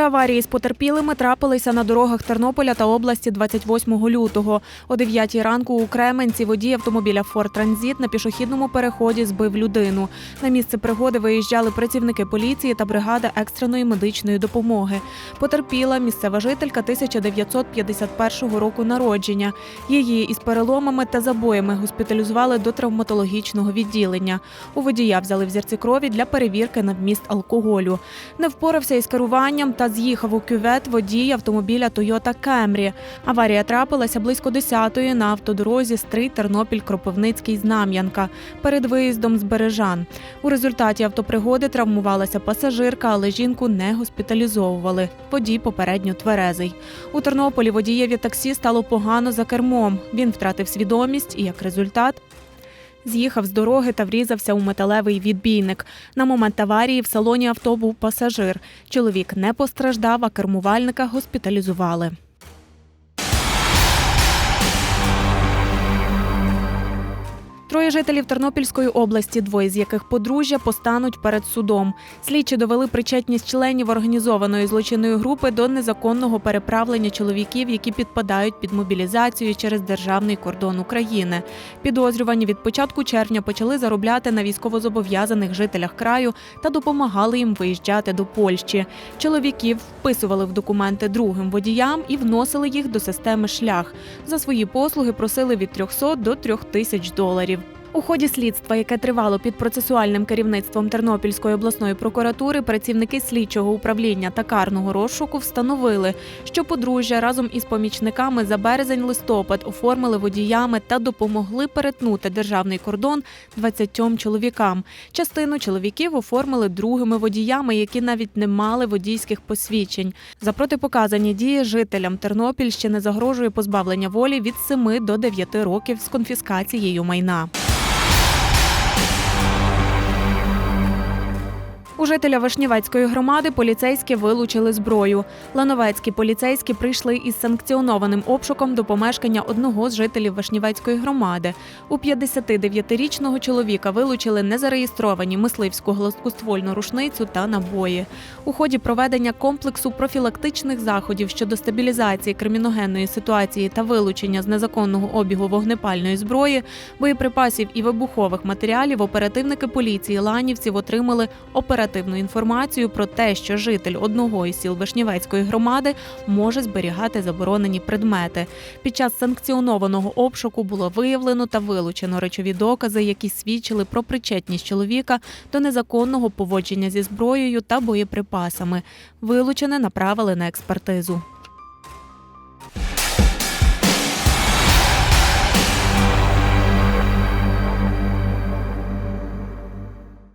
аварії з потерпілими трапилися на дорогах Тернополя та області 28 лютого. О 9 ранку у Кременці водій автомобіля Форд Транзит на пішохідному переході збив людину. На місце пригоди виїжджали працівники поліції та бригада екстреної медичної допомоги. Потерпіла місцева жителька 1951 року народження. Її із переломами та забоями госпіталізували до травматологічного відділення. У водія взяли взірці крові для перевірки на вміст алкоголю. Не впорався із керуванням та з'їхав у кювет водій автомобіля Toyota Camry. Аварія трапилася близько 10-ї на автодорозі Стрий Тернопіль Кропивницький Знам'янка перед виїздом з Бережан. У результаті автопригоди травмувалася пасажирка, але жінку не госпіталізовували. Водій попередньо тверезий. У Тернополі водієві таксі стало погано за кермом. Він втратив свідомість і як результат з'їхав з дороги та врізався у металевий відбійник. На момент аварії в салоні авто був пасажир. Чоловік не постраждав, а кермувальника госпіталізували. Троє жителів Тернопільської області, двоє з яких подружжя, постануть перед судом. Слідчі довели причетність членів організованої злочинної групи до незаконного переправлення чоловіків, які підпадають під мобілізацію через державний кордон України. Підозрювані від початку червня почали заробляти на військовозобов'язаних жителях краю та допомагали їм виїжджати до Польщі. Чоловіків вписували в документи другим водіям і вносили їх до системи шлях. За свої послуги просили від 300 до 3 тисяч доларів. У ході слідства, яке тривало під процесуальним керівництвом Тернопільської обласної прокуратури, працівники слідчого управління та карного розшуку встановили, що подружжя разом із помічниками за березень-листопад оформили водіями та допомогли перетнути державний кордон 20 чоловікам. Частину чоловіків оформили другими водіями, які навіть не мали водійських посвідчень. За протипоказані дії жителям Тернопільщини загрожує позбавлення волі від 7 до 9 років з конфіскацією майна. У жителя Вишнівецької громади поліцейські вилучили зброю. Лановецькі поліцейські прийшли із санкціонованим обшуком до помешкання одного з жителів Вишнівецької громади. У 59-річного чоловіка вилучили незареєстровані мисливську гладкоствольну рушницю та набої. У ході проведення комплексу профілактичних заходів щодо стабілізації криміногенної ситуації та вилучення з незаконного обігу вогнепальної зброї, боєприпасів і вибухових матеріалів оперативники поліції Ланівців отримали оперативну інформацію про те, що житель одного із сіл Вишнівецької громади може зберігати заборонені предмети. Під час санкціонованого обшуку було виявлено та вилучено речові докази, які свідчили про причетність чоловіка до незаконного поводження зі зброєю та боєприпасами. Вилучене направили на експертизу.